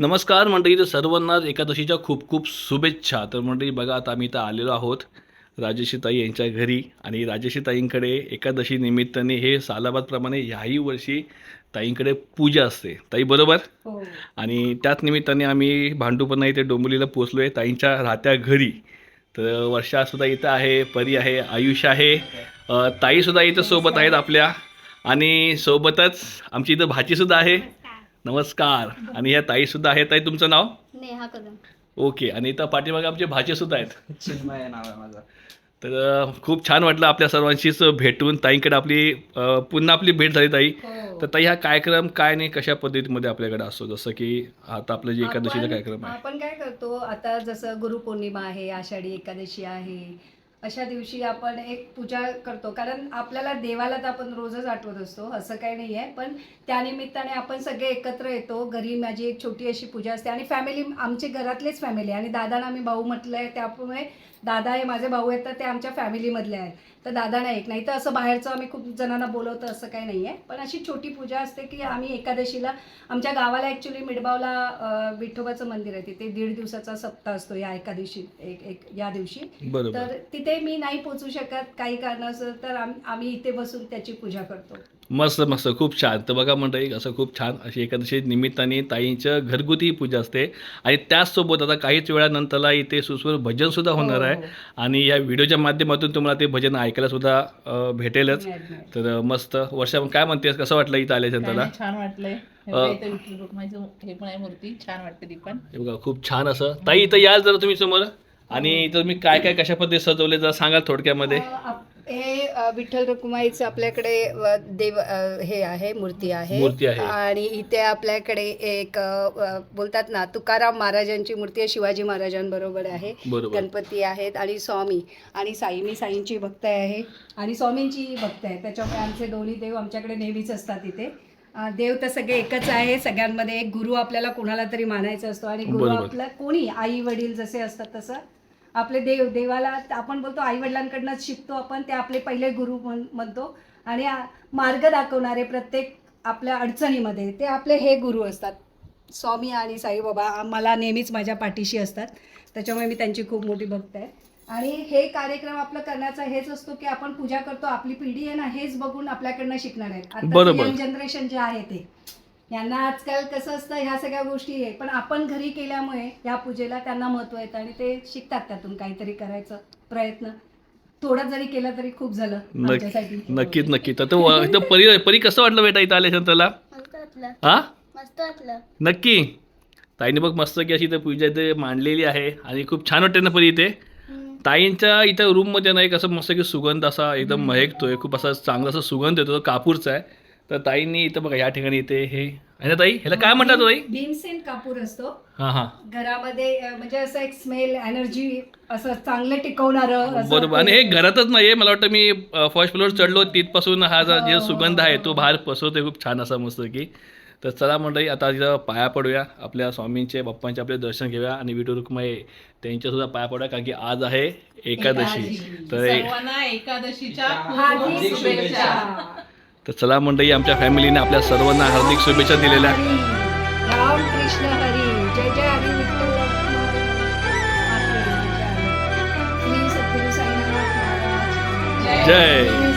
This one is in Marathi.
नमस्कार मंडळी तर सर्वांना एकादशीच्या खूप खूप शुभेच्छा. तर मंडळी बघा आता आम्ही इथं आलेलो आहोत राजेशी ताई यांच्या घरी. आणि राजेशी ताईंकडे एकादशी निमित्ताने हे सालाबादप्रमाणे ह्याही वर्षी ताईंकडे पूजा असते. ताई बरोबर? हो. आणि त्याच निमित्ताने आम्ही भांडूपणा इथे डोंबिवलीला पोचलो आहे ताईंच्या राहत्या घरी. तर वर्षासुद्धा इथं आहे परी आहे आयुष आहे. ताईसुद्धा इथं सोबत आहेत आपल्या. आणि सोबतच आमची इथं भाचीसुद्धा आहे. नमस्कार. आणि ह्या ताईसुद्धा आहेत. ताई तुमचं नाव? नेहा कदम. ओके. आणि इथं पाठीमागे आमचे भाचेसुद्धा आहेत. चिन्मय नाव आहे माझं. तर खूप छान वाटलं आपल्या सर्वांशीच भेटून. ताईंकडे आपली अ, पुन्हा आपली भेट झाली ताई. हो. तर ताई हा कार्यक्रम काय नाही कशा पद्धतीमध्ये आपल्याकडे असतो? जसं की आता आपलं जे एकादशीचा आपण- कार्यक्रम आहे. आपण काय करतो? आता जसं गुरुपौर्णिमा आहे आषाढी एकादशी आहे अशा दिवशी आपण एक पूजा करतो. कारण आपल्याला देवाला तर आपण रोजच आठवत असतो असं काही नाही आहे पण त्यानिमित्ताने आपण सगळे एकत्र येतो. घरी माझी एक छोटी अशी पूजा असते. आणि फॅमिली आमची घरातलेच फॅमिली आहे. आणि दादांना मी भाऊ म्हटलं आहे त्यामुळे दादा हे माझे भाऊ आहेत तर ते आमच्या फॅमिलीमधले आहेत. तर दादांना एक नाही तर असं बाहेरचं आम्ही खूप जणांना बोलवतो असं काही नाही आहे पण अशी छोटी पूजा असते की आम्ही एकादशीला आमच्या गावाला ॲक्च्युली मिडबावला विठोबाचं मंदिर आहे तिथे. दीड दिवसाचा सप्ताह असतो या एकादशी एक एक या दिवशी. तर तिथे मी नाही पोचू शकत काही कारणास्तव तर आम- आम्ही इथे बसून त्याची पूजा करतो. मस्त मस्त. खूप छान. तर बघा मंडळी असं खूप छान अशी एकादशी निमित्ताने ताईंचं घरगुती पूजा असते. आणि त्याचसोबत आता काहीच वेळानंतरला इथे सुस्वर भजन सुद्धा होणार आहे. हो, आणि या व्हिडिओच्या माध्यमातून तुम्हाला ते भजन ऐकायला सुद्धा अ, भेटेलच. तर मस्त. वर्षा काय म्हणतेस? कसं वाटलं इथं आल्याच्या छान वाटलंय. हे बघा इथं विठ्ठल रुक्माईचं पण आहे मूर्ती. छान वाटते ती पण. हे बघा खूप छान असं. ताई इथं याल जरा तुम्ही समोर. आणि इथं तुम्ही काय काय कशा पद्धती सजवले जरा सांगाल थोडक्यामध्ये. हे विठ्ठल रखुमाईचं आपल्याकडे देव हे आहे मूर्ती आहे. मूर्ती आहे. आणि इथे आपल्याकडे एक बोलतात ना तुकाराम महाराजांची मूर्ती आहे शिवाजी महाराजांबरोबर आहे. गणपती आहेत आणि स्वामी आणि साई मी साईंची भक्त आहे. आणि स्वामींची भक्त आहे. त्याच्यामुळे आमचे दोन्ही देव आमच्याकडे नेहमीच असतात इथे. देव तर सगळे एकच आहे. सगळ्यांमध्ये एक गुरु आपल्याला कोणाला तरी मानायचा असतो आणि गुरु. आपला कोणी आई वडील जसे असतात तसं आपले देव देवाला आपण बोलतो आई वडिलांकडनंच शिकतो आपण ते आपले पहिले गुरु म्हण म्हणतो. आणि मार्ग दाखवणारे प्रत्येक आपल्या अडचणीमध्ये ते आपले हे गुरु असतात. स्वामी आणि साईबाबा मला नेहमीच माझ्या पाठीशी असतात. त्याच्यामुळे मी त्यांची खूप मोठी भक्त आहे. आणि हे कार्यक्रम आपलं करण्याचा हेच असतो की आपण पूजा करतो आपली पिढी आहे ना हेच बघून आपल्याकडनं शिकणार आहेत. यंग जनरेशन जे आहे ते. यांना आजकाल कसं असतं ह्या सगळ्या गोष्टी आहे. पण आपण घरी केल्यामुळे ह्या पूजेला त्यांना महत्त्व येतं आणि ते शिकतात त्यातून काहीतरी करायचं प्रयत्न. थोडं जरी केलं तरी खूप झालं आमच्यासाठी. नक्कीच नक्की तर तो परी परी कसं वाटलं बेटा इथं आल्याच्या त्याला मस्त वाटलं. हा? मस्त वाटलं. नक्की. ताईने बघ मस्त की अशी इथं पूजा इथे मांडलेली आहे आणि खूप छान वाटते ना परी इथे. ताईंच्या इथं रूममध्ये ना एक असं मस्त की सुगंध असा एकदम महकतोय. खूप असा चांगला असा सुगंध येतो तो कापूरचा आहे. तर ताईंनी इथं बघा या ठिकाणी इथे हे. आहे ना ताई? ह्याला काय म्हणतात हो ताई? भीमसेन कापूर असतो. हां हां. घरामध्ये अं, म्हणजे असं एक स्मेल एनर्जी असं चांगलं टिकवणारं असं बरोबर. आणि हे घरातच नाही मला वाटतं मी फर्स्ट फ्लोअर चढलो तिथपासून हा जो जे सुगंध आहे तो बाहेर पसरतोय. खूप छान असा मस्त की तर चला मंडळी आता तिथं पाया पडूया. आपल्या स्वामींचे बाप्पांचे आपले दर्शन घेऊया. आणि विठू रुक्माई त्यांच्यासुद्धा पाया पडूया कारण की आज आहे एकादशी. तर सर्वांना एकादशीच्या खूप हार्दिक खूप शुभेच्छा. शुभेच्छा. तर चला मंडळी आमच्या फॅमिलीने आपल्या सर्वांना हार्दिक शुभेच्छा दिलेल्या. हरी, राम कृष्ण हरी जय जय हरी विठ्ठल श्री